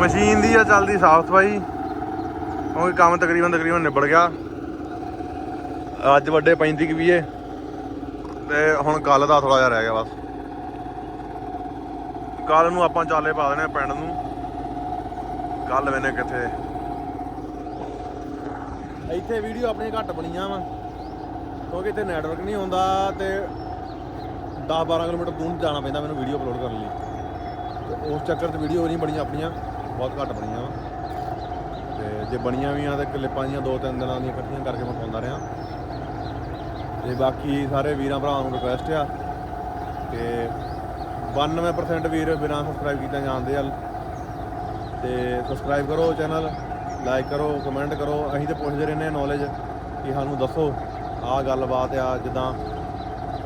Machine ਦੀ ਆ, ਚੱਲਦੀ ਸਾਫ਼ ਸਫ਼ਾਈ। ਕਿਉਂਕਿ ਕੰਮ ਤਕਰੀਬਨ ਤਕਰੀਬਨ ਨਿਬੜ ਗਿਆ। ਅੱਜ ਵੱਡੇ 35 ਕਿ ਵੀਏ ਤੇ ਹੁਣ ਕੱਲ ਦਾ ਥੋੜਾ ਜਿਹਾ ਰਹਿ ਗਿਆ ਬਸ। ਕੱਲ ਨੂੰ ਆਪਾਂ ਚਾਲੇ ਪਾ ਦੇਣੇ ਆ ਪਿੰਡ ਨੂੰ। ਕੱਲ ਮੈਨੇ ਕਿੱਥੇ। ਇੱਥੇ ਵੀਡੀਓ ਆਪਣੀਆਂ ਘੱਟ ਬਣੀਆਂ ਵਾ। ਕਿਉਂਕਿ ਇੱਥੇ ਨੈਟਵਰਕ ਨਹੀਂ ਆਉਂਦਾ ਤੇ 10 12 ਕਿਲੋਮੀਟਰ ਦੂਰ ਜਾਣਾ ਪੈਂਦਾ ਮੈਨੂੰ ਵੀਡੀਓ ਅਪਲੋਡ ਕਰਨ ਲਈ। ਤੇ ਉਸ ਚੱਕਰ 'ਚ ਵੀਡੀਓ ਨਹੀਂ ਬਣੀਆਂ ਆਪਣੀਆਂ। ਬਹੁਤ ਘੱਟ ਬਣੀਆਂ ਵਾ। ਤੇ ਜੇ ਬਣੀਆਂ ਵੀ ਆ ਤਾਂ ਕਲਿੱਪਾਂ ਦੀਆਂ ਦੋ ਤਿੰਨ ਦਿਨਾਂ ਦੀਆਂ ਇਕੱਠੀਆਂ ਕਰਕੇ ਮੈਂ ਪਾਉਂਦਾ ਰਿਹਾ। ਤੇ ਬਾਕੀ ਸਾਰੇ ਵੀਰਾਂ ਭਰਾਵਾਂ ਨੂੰ ਰਿਕੁਐਸਟ ਆ ਕਿ 92% ਵੀਰ ਬਿਨਾਂ ਸਬਸਕ੍ਰਾਈਬ ਕੀਤੇ ਜਾਂਦੇ ਆ। ਤੇ ਸਬਸਕ੍ਰਾਈਬ ਕਰੋ ਚੈਨਲ ਲਾਈਕ ਕਰੋ ਕਮੈਂਟ ਕਰੋ। ਅਸੀਂ ਤੇ ਪੁੱਛਦੇ ਰਹਿੰਦੇ ਆ ਨੌਲੇਜ ਕਿ ਸਾਨੂੰ ਦੱਸੋ, ਆਹ ਗੱਲਬਾਤ ਆ, ਜਿੱਦਾਂ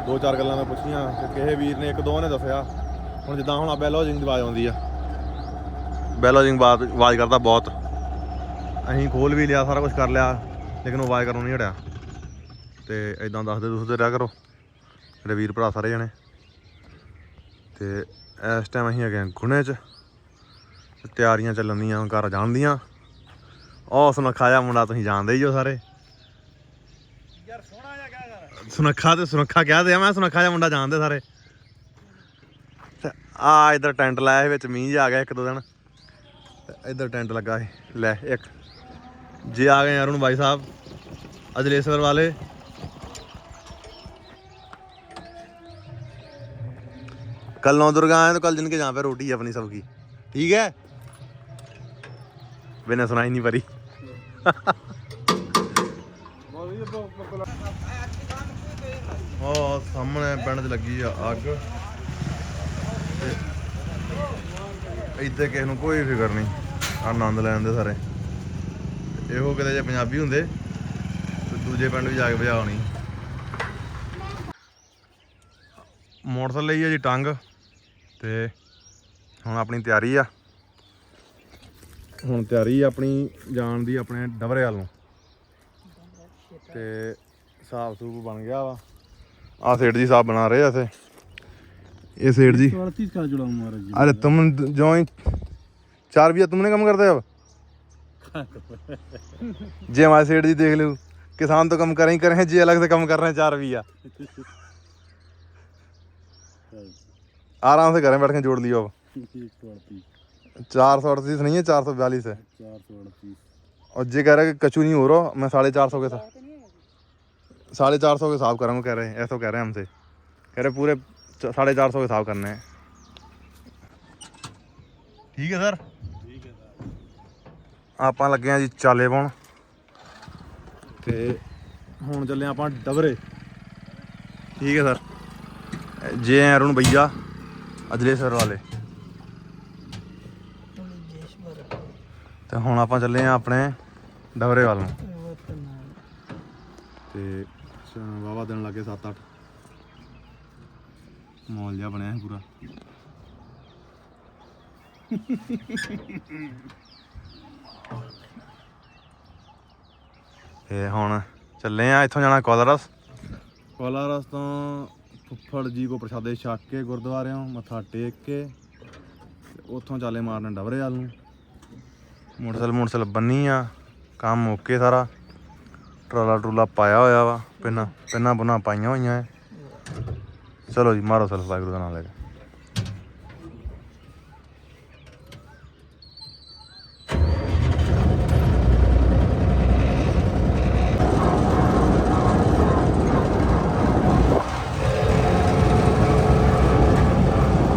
ਦੋ ਚਾਰ ਗੱਲਾਂ ਮੈਂ ਪੁੱਛੀਆਂ ਤੇ ਕਿਸੇ ਵੀਰ ਨੇ ਇੱਕ ਦੋ ਨੇ ਦੱਸਿਆ। ਹੁਣ ਜਿੱਦਾਂ ਹੁਣ ਬੈਲੋਜਿੰਗ ਦੀ ਆਵਾਜ਼ ਆਉਂਦੀ ਆ। ਬੈਲੋਜਿੰਗ ਬਾਤ ਆਵਾਜ਼ ਕਰਦਾ ਬਹੁਤ। ਅਸੀਂ ਖੋਲ ਵੀ ਲਿਆ ਸਾਰਾ ਕੁਝ ਕਰ ਲਿਆ ਲੇਕਿਨ ਉਹ ਆਵਾਜ਼ ਕਰਨੋਂ ਨਹੀਂ ਹਟਿਆ। ਤੇ ਇਦਾਂ ਦੱਸਦੇ ਦੁਸਦੇ ਰਿਹਾ ਕਰੋ। ਮੇਰੇ ਵੀਰ ਭਰਾ ਸਾਰੇ ਜਣੇ। ਤੇ ਇਸ ਟਾਈਮ ਅਸੀਂ ਹੈਗੇ ਗੁਣੇ 'ਚ। ਤਿਆਰੀਆਂ ਚੱਲਣ ਦੀਆਂ ਘਰ ਜਾਣ ਦੀਆਂ। ਉਹ ਸੁਨੱਖਾ ਜਿਹਾ ਮੁੰਡਾ ਤੁਸੀਂ ਜਾਣਦੇ ਹੀ ਹੋ ਸਾਰੇ। ਯਾਰ ਸੋਹਣਾ ਜਿਹਾ ਕਿਆ ਕਰ ਸੁਨੱਖਾ ਤੇ ਸੁਨੱਖਾ ਕਹਿ ਦਿਆ ਮੈਂ ਸੁਨੱਖਾ ਜਿਹਾ ਮੁੰਡਾ ਜਾਣਦੇ ਸਾਰੇ। ਆ ਇਧਰ ਟੈਂਟ ਲਾਇਆ ਵਿੱਚ ਮੀਂਹ ਆ ਗਿਆ ਇੱਕ ਦੋ ਦਿਨ। ਇਧਰ ਟੈਂਟ ਲੱਗਾ ਸੀ ਲੈ ਇੱਕ ਜੇ ਆ ਗਏ ਅਰੁਣ ਭਾਈ ਸਾਹਿਬ ਅਜਲੇਸ਼ਵਰ ਵਾਲੇ कल नौ दुर्गा आए तो कल जिनके जहाँ पे रोटी है अपनी सबकी ठीक है मैंने सुनाई नहीं परी ਬਹੁਤ ਵਧੀਆ ਬਹੁਤ ਉਹ ਸਾਹਮਣੇ ਪਿੰਡ 'ਚ ਲੱਗੀ ਆ ਅੱਗ ਤੇ ਇੱਥੇ ਕਿਸੇ ਨੂੰ ਕੋਈ ਫਿਕਰ ਨਹੀਂ, ਆਨੰਦ ਲੈਣ ਦੇ ਸਾਰੇ। ਇਹੋ ਕਿਤੇ ਜੇ ਪੰਜਾਬੀ ਹੁੰਦੇ, ਤੇ ਦੂਜੇ ਪਿੰਡ ਵੀ ਜਾ ਕੇ ਭਜਾਉਣੀ ਮੋਟਰਸਾਈਕਲ ਲਈ ਹੈ ਜੀ ਟੰਗ, ਤੇ ਹੁਣ ਆਪਣੀ ਤਿਆਰੀ ਆ। ਹੁਣ ਤਿਆਰੀ ਆਪਣੀ ਜਾਣ ਦੀ ਆਪਣੇ ਡਵਰੇ ਵੱਲ ਨੂੰ। ਤੇ ਸਾਫ਼ ਸੂਪ ਬਣ ਗਿਆ ਵਾ। ਆ ਸੇਠ ਜੀ ਸਾਫ਼ ਬਣਾ ਰਹੇ ਆ ਇਥੇ। ये सेठ जी। चौड़तीस का जुड़ा जी। अरे तुम जो ही चार बिया तुमने कम कर दिया अब जे हमारे सेठ जी देख लो। किसान तो कम करें ही करें जी अलग से कम कर रहे हैं चार बिया आराम से करें बैठ के जोड़ लियो अब। चार सौ अड़तीस नहीं है चार सौ बयालीस है। और जे कह रहे है कि कचू नहीं हो रहा मैं साढ़े चार सौ के साथ साढ़े चार सौ के हिसाब करूँगा कह रहे हैं ऐसा कह रहे हैं हमसे। कह रहे पूरे च- साढ़े चार सौ के हिसाब करने हैं ठीक है सर ठीक है सर ਆਪਾਂ ਲੱਗੇ ਆ ਜੀ ਚਾਲੇ ਪਾਉਣ ਤੇ ਹੁਣ ਚੱਲੇ ਆਪਾਂ ਡਬਰੇ ਠੀਕ ਹੈ ਸਰ ਜੇ ਅਰੁਣ ਭਈਆ ਅਜਲੇਸਰ ਵਾਲੇ ਤੇ ਹੁਣ ਆਪਾਂ ਚੱਲੇ ਆ ਆਪਣੇ ਡਬਰੇ ਵੱਲ ਨੂੰ ਤੇ ਵਾਵਾ ਦਿਨ ਲੱਗੇ 7-8 ਮੌਲ ਜਿਹਾ ਬਣਿਆ ਹੈ ਪੂਰਾ। ਤੇ ਹੁਣ ਚੱਲੇ ਆ ਇੱਥੋਂ ਜਾਣਾ ਕੋਲਾਰਸ। ਕੋਲਾਰਸ ਤੋਂ ਫੁੱਫੜ ਜੀ ਕੋ ਪ੍ਰਸ਼ਾਦੇ ਛਕ ਕੇ ਗੁਰਦੁਆਰਿਓਂ ਮੱਥਾ ਟੇਕ ਕੇ ਤੇ ਉੱਥੋਂ ਚਾਲੇ ਮਾਰਨ ਡਬਰੇ ਵੱਲ ਨੂੰ। ਮੋਟਰਸਾਈਕਲ ਮੋਟਰਸਾਈਕਲ ਬੰਨੀ ਆ ਕੰਮ ਓਕੇ ਸਾਰਾ। ਟਰਾਲਾ ਟਰੂਲਾ ਪਾਇਆ ਹੋਇਆ ਵਾ ਪਿੰਨਾ ਪਿੰਨਾ ਬੁਨਾ ਪਾਈਆਂ ਹੋਈਆਂ ਐ। ਚਲੋ ਜੀ ਮਾਰੋ ਸਲਫ ਵਾਹਿਗੁਰੂ ਦਾ ਨਾਮ ਲੈ ਕੇ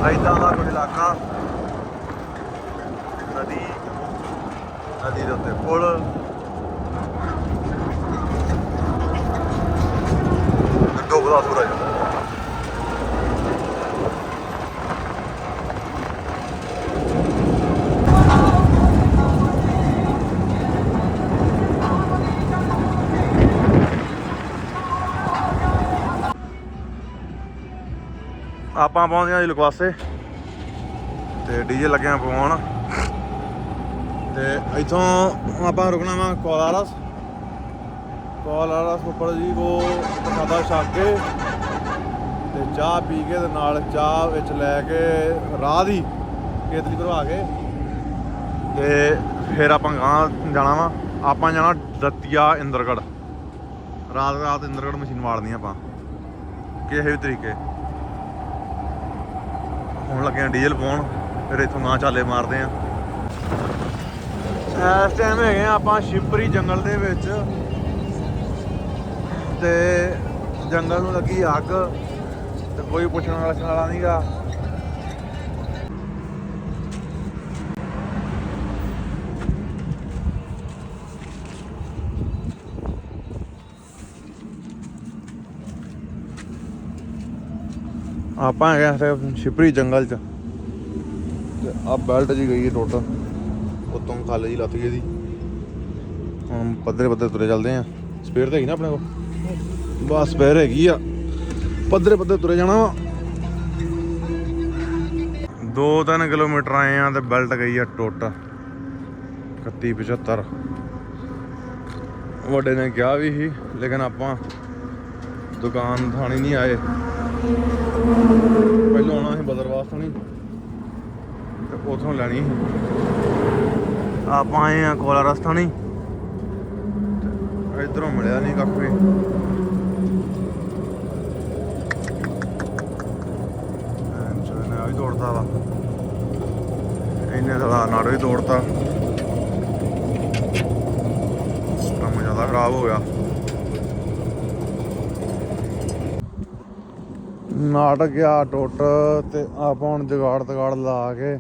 ਐਦਾਂ ਦਾ ਕੋਈ ਇਲਾਕਾ ਨਦੀ ਨਦੀ ਦੇ ਉੱਤੇ ਪੁਲ ਤੇ ਡੁੱਬਦਾ ਸੂਰਜ ਆਪਾਂ ਪਹੁੰਚ ਗਏ ਜੀ ਲਕਵਾਸੇ। ਤੇ ਡੀਜੇ ਲੱਗੇ ਆ ਪਵਾਉਣ ਤੇ ਇੱਥੋਂ ਆਪਾਂ ਰੁਕਣਾ ਵਾ ਕੋਲਾਰਸ। ਕੋਲਾਰਸ ਉੱਪਰ ਜੀ ਕੋ ਪ੍ਰਸਾਦਾ ਛੱਕ ਕੇ ਤੇ ਚਾਹ ਪੀ ਕੇ ਤੇ ਨਾਲ ਚਾਹ ਵਿੱਚ ਲੈ ਕੇ ਰਾਹ ਦੀ ਕੇਤਲੀ ਭਰਵਾ ਕੇ ਤੇ ਫਿਰ ਆਪਾਂ ਗਾਂ ਜਾਣਾ ਵਾ। ਆਪਾਂ ਜਾਣਾ ਦਤੀਆ ਇੰਦਰਗੜ ਰਾਤ ਰਾਤ ਇੰਦਰਗੜ ਮਸ਼ੀਨ ਵਾਲਣੀ ਆਪਾਂ। ਕਿਸੇ ਵੀ ਤਰੀਕੇ। ਹੁਣ ਲੱਗੇ ਆ ਡੀਜ਼ਲ ਪਾਉਣ, ਫਿਰ ਇੱਥੋਂ ਨਾ ਚਾਲੇ ਮਾਰਦੇ ਆ। ਇਸ ਟਾਈਮ ਹੈਗੇ ਆ ਆਪਾਂ ਸ਼ਿਪਰੀ ਜੰਗਲ ਦੇ ਵਿੱਚ। ਤੇ ਜੰਗਲ ਨੂੰ ਲੱਗੀ ਅੱਗ, ਤੇ ਕੋਈ ਪੁੱਛਣ ਵਾਲਾ ਛਾਲਾ ਨਹੀਂਗਾ ਆਪਾਂ ਹੈਗੇ ਆ ਫਿਰ ਸ਼ਿਪਰੀ ਜੰਗਲ ਚ। ਤੇ ਆ ਬੈਲਟ ਜੀ ਗਈ ਹੈ ਟੋਟਲ। ਉਤੋਂ ਖਾਲੇ ਜੀ ਲੱਥ ਗਈ ਦੀ ਹੁਣ ਪੱਧਰੇ ਪੱਧਰੇ ਤੁਰੇ ਚੱਲਦੇ ਆ। ਸਪੇਅਰ ਤਾਂ ਹੈਗੀ ਨਾ ਆਪਣੇ ਕੋਲ? ਬਸ ਸਪੇਅਰ ਹੈਗੀ ਆ। ਪੱਧਰੇ ਪੱਧਰੇ ਤੁਰੇ ਜਾਣਾ ਵਾ। 2-3 ਕਿਲੋਮੀਟਰ ਆਏ ਆ ਤੇ ਬੈਲਟ ਗਈ ਆ ਟੁੱਟ। 3175 ਵੱਡੇ ਨੇ ਕਿਹਾ ਵੀ ਸੀ, ਲੇਕਿਨ ਆਪਾਂ ਦੁਕਾਨ ਥਾਣੀ ਨਹੀਂ ਆਏ। ਪਹਿਲਾਂ ਆਉਣਾ ਸੀ ਬਦਰਵਾਸ ਥਾਣੀ ਤੇ ਉਥੋਂ ਲੈਣੀ ਸੀ। ਆਪਾਂ ਆਏ ਆ ਕੋਲਾ ਰਸਤਾ ਨਹੀਂ ਇਧਰੋਂ ਮਿਲਿਆ ਨਹੀਂ ਕੱਖ ਵੀ। ਐਂ ਵੀ ਦੌੜਦਾ ਵਾ। ਇਹਨੇ ਸਾਲਾ ਨਾੜ ਵੀ ਦੌੜਤਾ ਕੰਮ ਜ਼ਿਆਦਾ ਖਰਾਬ ਹੋ ਗਿਆ। ਨਾਟਕ ਗਿਆ ਟੁੱਟ ਤੇ ਆਪਾਂ ਹੁਣ ਜਗਾੜ ਤਗਾੜ ਲਾ ਕੇ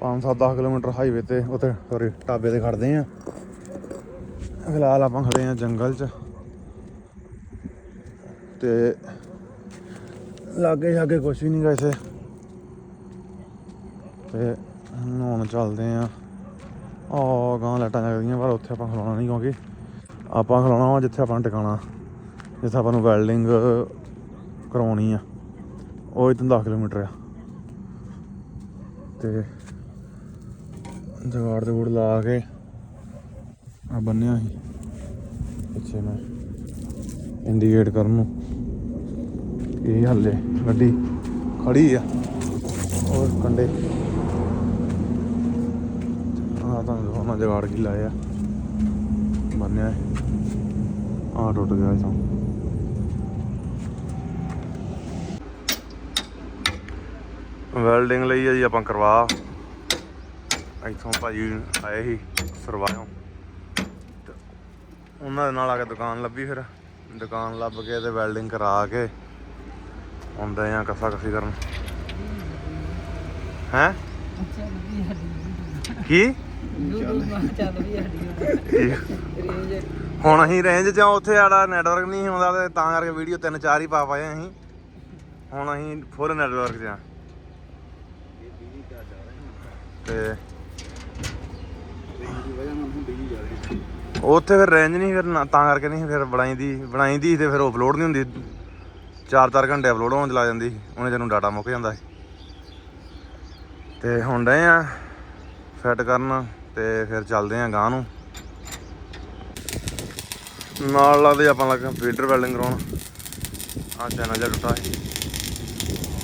5-7 ਕਿਲੋਮੀਟਰ ਹਾਈਵੇ ਤੇ ਉੱਥੇ ਸੌਰੀ ਢਾਬੇ ਤੇ ਖੜਦੇ ਆ ਫਿਲਹਾਲ ਆਪਾਂ ਖੜੇ ਆ ਜੰਗਲ 'ਚ। ਤੇ ਲਾਗੇ ਛਾਗੇ ਕੁਛ ਵੀ ਨਹੀਂ ਗਾ ਇੱਥੇ। ਤੇ ਹੁਣ ਚੱਲਦੇ ਆ ਆ ਗਾਂ ਲਾਈਟਾਂ ਜਗਦੀਆਂ, ਪਰ ਉੱਥੇ ਆਪਾਂ ਖਲੋਣਾ ਨਹੀਂ ਕਿਉਂਕਿ ਆਪਾਂ ਖਲੋਣਾ ਵਾ ਜਿੱਥੇ ਆਪਾਂ ਨੂੰ ਟਿਕਾਣਾ। ਜਿੱਥੇ ਆਪਾਂ ਨੂੰ ਵੈਲਡਿੰਗ ਕਰਾਉਣੀ ਆ। ਉਹ ਇਤੋਂ 10 ਕਿਲੋਮੀਟਰ ਆ। ਤੇ ਜਗਾੜ ਦੇ ਗੁੜ ਲਾ ਕੇ ਆ ਬੰਨਿਆ ਸੀ। ਪਿੱਛੇ ਮੈਂ ਇੰਡੀਕੇਟ ਕਰਨ ਨੂੰ। ਇਹ ਹੱਲੇ ਗੱਡੀ ਖੜੀ ਆ। ਔਰ ਕੰਡੇ। ਆ ਤਾਂ ਉਹਨਾਂ ਜਗਾੜ ਕੀ ਲਾਇਆ। ਬੰਨਿਆ ਆ ਟੁੱਟ ਗਿਆ ਇਥੋਂ। ਵੈਲਡਿੰਗ ਲਈ ਆ ਜੀ ਆਪਾਂ ਕਰਵਾ। ਇੱਥੋਂ ਭਾਜੀ ਆਏ ਸੀ ਸਰਵਾਇਓ। ਉਹਨਾਂ ਦੇ ਨਾਲ ਆ ਕੇ ਦੁਕਾਨ ਲੱਭੀ ਫਿਰ। ਦੁਕਾਨ ਲੱਭ ਕੇ ਤੇ ਵੈਲਡਿੰਗ ਕਰਾ ਕੇ ਆਉਂਦੇ ਆ ਕਸਾ ਕਸੀ ਕਰਨ। ਹੈ? ਕੀ? ਹੁਣ ਅਸੀਂ ਰੇਂਜ 'ਚ ਆ ਉੱਥੇ ਆੜਾ ਨੈਟਵਰਕ ਨਹੀਂ ਹੁੰਦਾ ਤੇ ਤਾਂ ਕਰਕੇ ਵੀਡੀਓ ਤਿੰਨ ਚਾਰ ਹੀ ਪਾ ਪਾਏ ਅਸੀਂ। ਹੁਣ ਅਸੀਂ ਫੁੱਲ ਨੈਟਵਰਕ 'ਚ ਆ। ਤੇ ਉੱਥੇ ਫਿਰ ਰੇਂਜ ਨਹੀਂ ਫਿਰ ਨਾ- ਤਾਂ ਕਰਕੇ ਨਹੀਂ ਫਿਰ ਬਣਾਈਦੀ ਬਣਾਈਦੀ ਤੇ ਫਿਰ ਅਪਲੋਡ ਨਹੀਂ ਹੁੰਦੀ। 4-4 ਘੰਟੇ ਅਪਲੋਡ ਹੋਣ ਚ ਲੱਗ ਜਾਂਦੀ ਸੀ। ਉਹਨੇ ਜਦੋਂ ਡਾਟਾ ਮੁੱਕ ਜਾਂਦਾ ਸੀ। ਤੇ ਹੁਣ ਡਏ ਆ ਸੈੱਟ ਕਰਨ ਤੇ ਫਿਰ ਚੱਲਦੇ ਆ ਗਾਂ ਨੂੰ। ਨਾਲ ਲੱਗਦੇ ਆਪਾਂ ਲੱਗਾ ਫੀਡਰ ਵੈਲਡਿੰਗ ਕਰਾਉਣ। ਆ ਚੈਨਲ ਜਿਹਾ ਟੁੱਟਾ ਸੀ।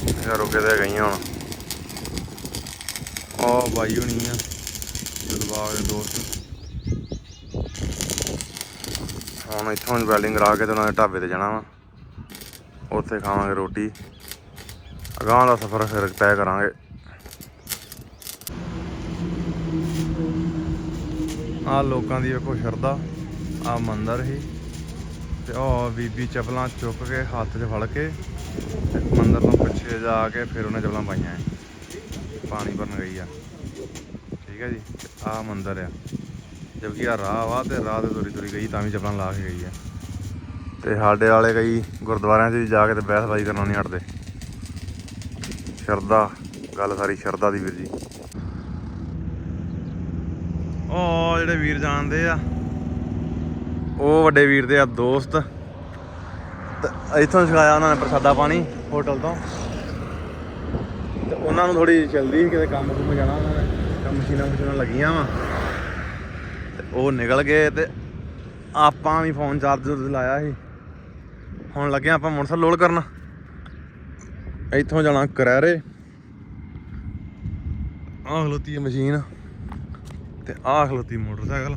ਇਹ ਰੁਕੇ ਤੇ ਗਈਆਂ ਹੁਣ। ਉਹ ਬਾਈ ਹੋਣੀ ਆ ਦਿਲਬਾਗ ਦੇ ਦੋਸਤ। ਹੁਣ ਇੱਥੋਂ ਵੈਲਡਿੰਗ ਕਰਾ ਕੇ ਤੇ ਉਹਨਾਂ ਦੇ ਢਾਬੇ ਤੇ ਜਾਣਾ ਵਾ। ਉੱਥੇ ਖਾਵਾਂਗੇ ਰੋਟੀ। ਅਗਾਂਹ ਦਾ ਸਫ਼ਰ ਫਿਰ ਤੈਅ ਕਰਾਂਗੇ। ਆ ਲੋਕਾਂ ਦੀ ਵੇਖੋ ਸ਼ਰਧਾ ਆ ਮੰਦਰ ਹੀ। ਤੇ ਉਹ ਬੀਬੀ ਚਪਲਾਂ ਚੁੱਕ ਕੇ ਹੱਥ 'ਚ ਫੜ ਕੇ ਤੇ ਮੰਦਰ ਤੋਂ ਪਿੱਛੇ ਜਾ ਕੇ ਫਿਰ ਉਹਨੇ ਚਪਲਾਂ ਪਾਈਆਂ। ਪਾਣੀ ਭਰਨ ਗਈ ਆ। ਠੀਕ ਹੈ ਜੀ, ਆ ਮੰਦਰ ਆ। ਜਦਕਿ ਆ ਰਾਹ ਵਾ ਤੇ ਰਾਹ ਤੇ ਤੁਰੀ ਤੁਰੀ ਗਈ, ਤਾਂ ਵੀ ਚੱਪਲਾਂ ਲਾ ਕੇ ਗਈ ਆ। ਤੇ ਸਾਡੇ ਵਾਲੇ ਕਈ ਗੁਰਦੁਆਰਿਆਂ 'ਚ ਵੀ ਜਾ ਕੇ ਤੇ ਬਹਿਸਬਾਜ਼ੀ ਕਰਨੋਂ ਨਹੀਂ ਹਟਦੇ ਸ਼ਰਦਾ ਗੱਲ ਸਾਰੀ ਸ਼ਰਦਾ ਦੀ ਵੀਰ ਜੀ। ਉਹ ਜਿਹੜੇ ਵੀਰ ਜਾਣਦੇ ਆ, ਉਹ ਵੱਡੇ ਵੀਰ ਦੇ ਆ ਦੋਸਤ। ਤੇ ਇੱਥੋਂ ਸਿਖਾਇਆ ਉਹਨਾਂ ਨੇ ਪ੍ਰਸਾਦਾ ਪਾਣੀ ਹੋਟਲ ਤੋਂ। ਉਹਨਾਂ ਨੂੰ ਥੋੜੀ ਚਲਦੀ ਸੀ ਕਿਤੇ ਕੰਮ ਕੁਮ ਜਾਣਾ ਉਹਨਾਂ ਨੇ। ਕੰਮ ਮਸ਼ੀਨਾਂ ਮਸ਼ੀਨਾਂ ਲੱਗੀਆਂ ਵਾ। ਤੇ ਉਹ ਨਿਕਲ ਗਏ ਤੇ ਆਪਾਂ ਵੀ ਫੋਨ ਚਾਰਜਰ ਲਾਇਆ ਸੀ। ਹੁਣ ਲੱਗੇ ਆਪਾਂ ਮੋਟਰਸਾਈਕਲ ਲੋਡ ਕਰਨ। ਇੱਥੋਂ ਜਾਣਾ ਕਰੈਰੇ ਆਹ ਖਲੋਤੀ ਮਸ਼ੀਨ। ਤੇ ਆਹ ਖਲੋਤੀ ਮੋਟਰਸਾਈਕਲ।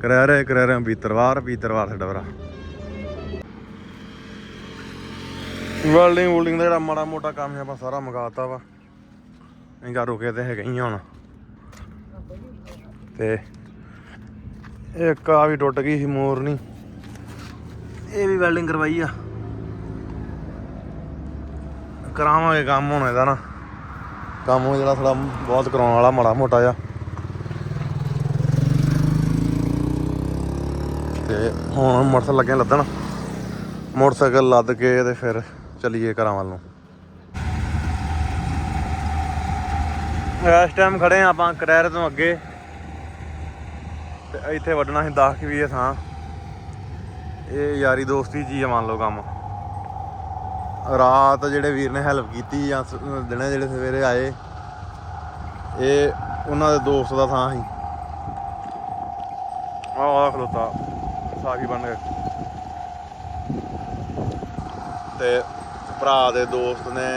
ਕਰੈਰੇ ਰਹੇ ਕਰਾ ਰਹੇ ਬੀਤਰਵਾਰ ਬੀਤਰਵਾਰ ਸਾਡਾ ਭਰਾ। ਵੈਲਡਿੰਗ ਵੂਲਡਿੰਗ ਦਾ ਜਿਹੜਾ ਮਾੜਾ ਮੋਟਾ ਕੰਮ ਹੈ ਆਪਾਂ ਸਾਰਾ ਮੁਕਾਤਾ ਵਾ। ਅਸੀਂ ਘਰ ਰੁਕੇ ਤੇ ਹੈਗੇ ਹੀ ਆ ਹੁਣ। ਤੇ ਇੱਕ ਆ ਵੀ ਟੁੱਟ ਗਈ ਸੀ ਮੋਰਨੀ। ਇਹ ਵੀ ਵੈਲਡਿੰਗ ਕਰਵਾਈ ਆ। ਕਰਾਵਾਂਗੇ ਕੰਮ ਹੁਣ ਇਹਦਾ ਨਾ। ਕੰਮ ਜਿਹੜਾ ਥੋੜਾ ਬਹੁਤ ਕਰਾਉਣ ਵਾਲਾ ਮਾੜਾ ਮੋਟਾ ਆ ਤੇ ਹੁਣ ਮੋਟਰਸਾਈਕਲ ਲੱਗੇ ਲੱਦਣ। ਮੋਟਰਸਾਈਕਲ ਲੱਦ ਕੇ ਤੇ ਫਿਰ ਚੱਲੀਏ ਘਰਾਂ ਵੱਲ ਨੂੰ। ਇਸ ਟਾਈਮ ਖੜੇ ਆ ਆਪਾਂ ਕਰੈਰ ਤੋਂ ਅੱਗੇ। ਤੇ ਇੱਥੇ ਵੱਡਣਾ ਸੀ 10 ਵੀ ਥਾਂ। ਇਹ ਯਾਰੀ ਦੋਸਤੀ ਜੀ ਮੰਨ ਲਓ ਕੰਮ। ਰਾਤ ਜਿਹੜੇ ਵੀਰ ਨੇ ਹੈਲਪ ਕੀਤੀ ਜਾਂ ਦਿਨੇ ਜਿਹੜੇ ਸਵੇਰੇ ਆਏ, ਇਹ ਉਹਨਾਂ ਦੇ ਦੋਸਤ ਦਾ ਥਾਂ ਸੀ। ਆਹ ਆਹ ਖਲੋਤਾ। ਸਾਖੀ ਬਣ ਗਏ। ਤੇ ਭਰਾ ਦੇ ਦੋਸਤ ਨੇ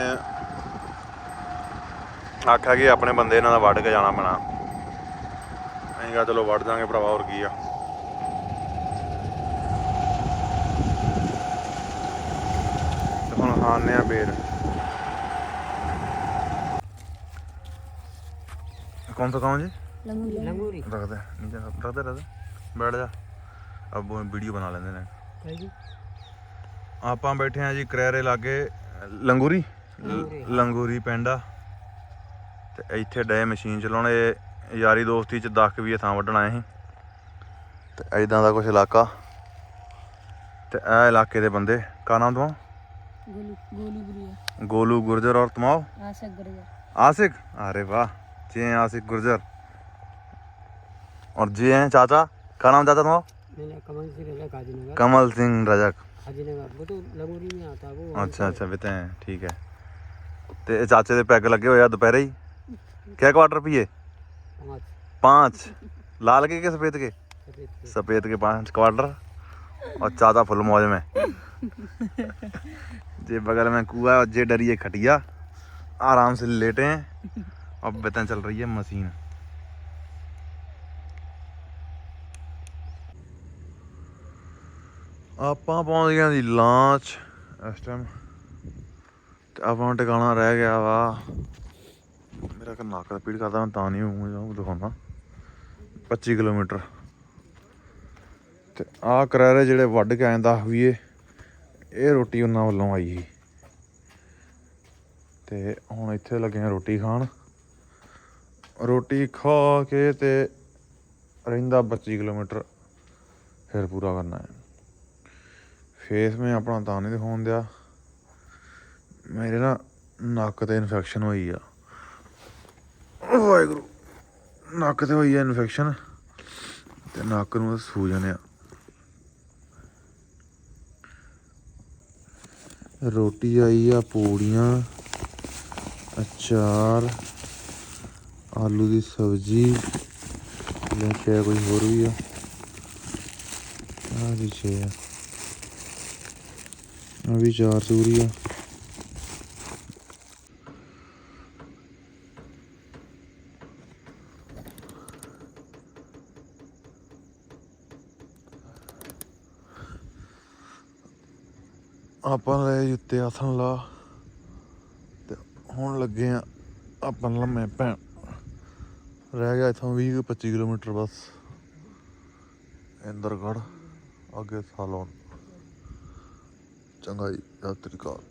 ਆਖਿਆ ਕਿ ਆਪਣੇ ਬੰਦੇ ਇਹਨਾਂ ਦਾ ਵੱਢ ਕੇ ਜਾਣਾ ਪੈਣਾ। ਅਸੀਂ ਕਿਹਾ ਚਲੋ ਵੱਢ ਦਾਂਗੇ ਭਰਾਵਾ ਹੋਰ ਕੀ ਆ। ਹੁਣ ਖਾਣੇ ਆ ਬੇਰ ਕੌਣ ਤੋਂ ਕੌਣ ਜੀ? ਲੰਗੂਰੀ। ਲੰਗੂਰੀ। ਰੱਖਦੇ ਨੀਚੇ ਰੱਖਦੇ ਰੱਖਦੇ। ਬੈਠ ਜਾ। ਅਬ ਵੀਡੀਓ ਬਣਾ ਲੈਂਦੇ ਨੇ। ਆਪਾਂ ਬੈਠੇ ਆ ਜੀ ਕਰੈਰੇ ਲਾਗੇ ਲੰਗੂਰੀ ਲੰਗੂਰੀ ਪਿੰਡ ਆ ਤੇ ਇੱਥੇ ਡੇ ਮਸ਼ੀਨ ਚਲਾਉਣ ਇਹ ਯਾਰੀ ਦੋਸਤੀ ਚ 10 ਵੀ ਥਾਂ ਵੱਢਣ ਆਏ ਸੀ ਤੇ ਐਦਾਂ ਦਾ ਕੁਝ ਇਲਾਕਾ ਤੇ ਇਹ ਇਲਾਕੇ ਦੇ ਬੰਦੇ ਕਾ ਨਾਮ ਤੁਮ गोलू गोलू गुरिया गोलू गुर्जर और तुम आशा गरजा आसिक अरे वाह जी हैं आसिक गुर्जर और जी हैं चाचा क्या नाम चाचा तुम मैंने कमल से रजा गाजीनगर कमल सिंह रजक गाजीनगर वो तो लंगूरी में आता है वो ਅੱਛਾ ਅੱਛਾ ਬਿਤੇ ਹੈ ਠੀਕ ਹੈ ਤੇ ਇਹ ਚਾਚੇ ਦੇ ਪੈਗ ਲੱਗੇ ਹੋਏ ਆ ਦੁਪਹਿਰੇ ਹੀ ਕਿਆ ਕੁਆਟਰ ਪੀਏ पाँच पांच लाल के के सफेद के सफेद के। सफेद के पांच क्वार्टर और चाचा फुल मौज में जे बगल में कुआ और जे डरिए खटिया आराम से लेटे हैं और बेतन चल रही है मशीन ਆਪਾਂ ਪਹੁੰਚ ਗਏ ਹਾਂ ਜੀ ਲਾਂਚ ਇਸ ਟਾਈਮ ਤੇ ਆਪਾਂ ਟਿਕਾਣਾ ਰਹਿ ਗਿਆ ਵਾ। ਮੇਰਾ ਕਿ ਨੱਕ ਦਾ ਪੀੜ ਕਰਦਾ, ਮੈਂ ਤਾਂ ਨਹੀਂ ਮੂੰਹ ਜਾਉਂ ਦਿਖਾਉਂਦਾ 25 ਕਿਲੋਮੀਟਰ। ਤੇ ਆਹ ਕਰੈਰੇ ਜਿਹੜੇ ਵੱਢ ਕੇ ਆਏ ਦਸ ਵੀਏ ਇਹ ਰੋਟੀ ਉਹਨਾਂ ਵੱਲੋਂ ਆਈ ਸੀ। ਤੇ ਹੁਣ ਇੱਥੇ ਲੱਗੇ ਰੋਟੀ ਖਾਣ। ਰੋਟੀ ਖਾ ਕੇ ਤੇ ਰਹਿੰਦਾ 25 ਕਿਲੋਮੀਟਰ। ਫਿਰ ਪੂਰਾ ਕਰਨਾ ਹੈ। ਫੇਸ ਮੈਂ ਆਪਣਾ ਤਾਂ ਨਹੀਂ ਦਿਖਾਉਣ ਦਿਆ। ਮੇਰੇ ਨਾ ਨੱਕ ਤੇ ਇਨਫੈਕਸ਼ਨ ਹੋਈ ਆ। ਵਾਹਿਗੁਰੂ, ਨੱਕ ਤੇ ਹੋਈ ਆ ਇਨਫੈਕਸ਼ਨ ਤੇ ਨੱਕ ਨੂੰ ਸੂਜਨ ਆ। ਰੋਟੀ ਆਈ ਆ, ਪੂੜੀਆਂ, ਅਚਾਰ, ਆਲੂ ਦੀ ਸਬਜ਼ੀ ਲੈ ਕੇ ਕੋਈ ਹੋਰ ਵੀ ਆ। ਆ ਵੀ ਛੇ ਆ ਆ ਵੀ ਚਾਰ ਸੂਰੀ ਆ। ਆਪਾਂ ਲੈ ਉੱਤੇ ਆਥਣ ਲਾ, ਤੇ ਹੁਣ ਲੱਗੇ ਆ ਆਪਾਂ ਲੰਮੇ ਪੈਣ ਰਹਿ ਗਿਆ ਇਥੋਂ 20 ਕੁ 25 ਕਿਲੋਮੀਟਰ ਬਸ। ਇੰਦਰਗੜ੍ਹ, ਅੱਗੇ ਸਾਲੋਨ ਚੰਗਾ ਜੀ ਸਤਿ ਸ਼੍ਰੀ ਅਕਾਲ